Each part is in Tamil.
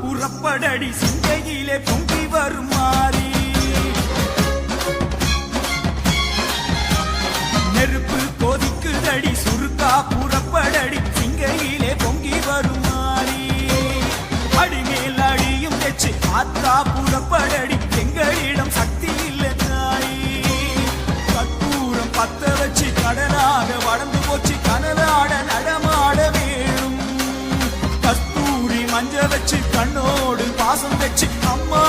புறப்படடி சிந்தையிலே பொங்கி வருமாறி நெருப்பு கொதிக்குதடி சுருக்கா புறப்படடி சிங்கையிலே பொங்கி வருமாறி அடிமேல் அடியும் வச்சு ஆத்தா புறப்படடி எங்களிடம் சக்தி இல்லை தாயி. கற்பூரம் பத்த வச்சு கடலாக வளர்ந்து போச்சு கனலாட நடமாட மஞ்ச வச்சு கண்ணோடு பாசம் வச்சு அம்மா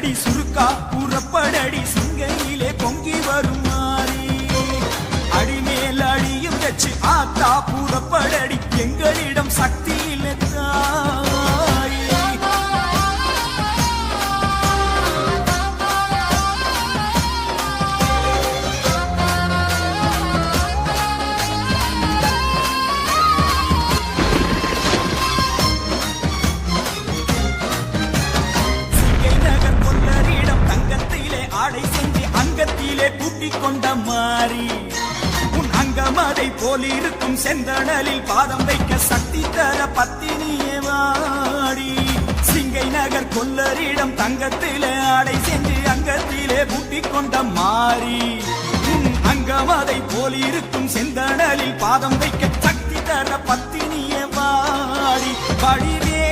சுருக்கடி சுருக்கா புறப்படடி சிங்கையிலே பொங்கி வரும் மாறி அடிமேல் அடியும் வச்சு ஆத்தா புறப்படடி எங்களிடம் சக்தி அங்கத்திலே கொண்ட மாறி. உன் அங்கம் அதை போலிருக்கும் செந்தணலில் பாதம் வைக்க சக்தி தர பத்தினியே வாடி. சிங்கை நகர் கொல்லரிடம் தங்கத்திலே ஆடை சென்று அங்கத்திலே பூட்டி கொண்ட மாறி. உன் அங்கம் அதை போலிருக்கும் செந்தணலில் பாதம் வைக்க சக்தி தர பத்தினியே வாடி. வழிவே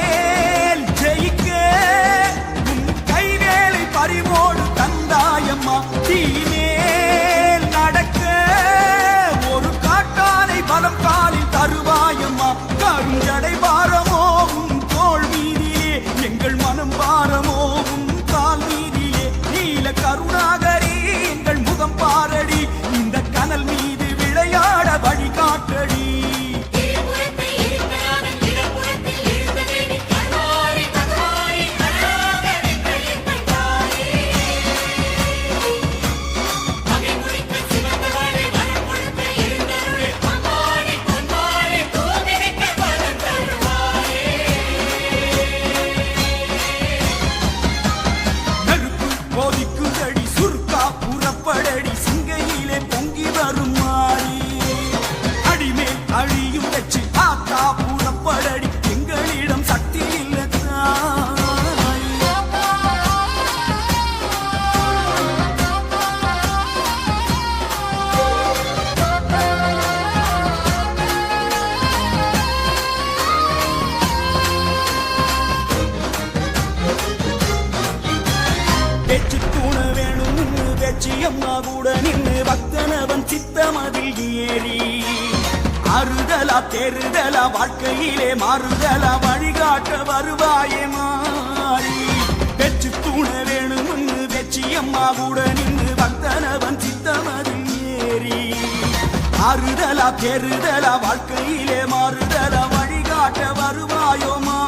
அம்மா கூட நின்று பக்தனவன் சித்தமதில் ஏறி. அறுதலா தெருதலா வாழ்க்கையிலே மாறுதலா வழிகாட்ட வருவாயே மாறி. பேச்சு தூண வேணும்னு நின்னு அம்மா கூட நின்று பக்தனவன் சித்தமதில் ஏறி. அறுதலா தெருதலா வாழ்க்கையிலே மாறுதலா வழிகாட்ட வருவாயோ மா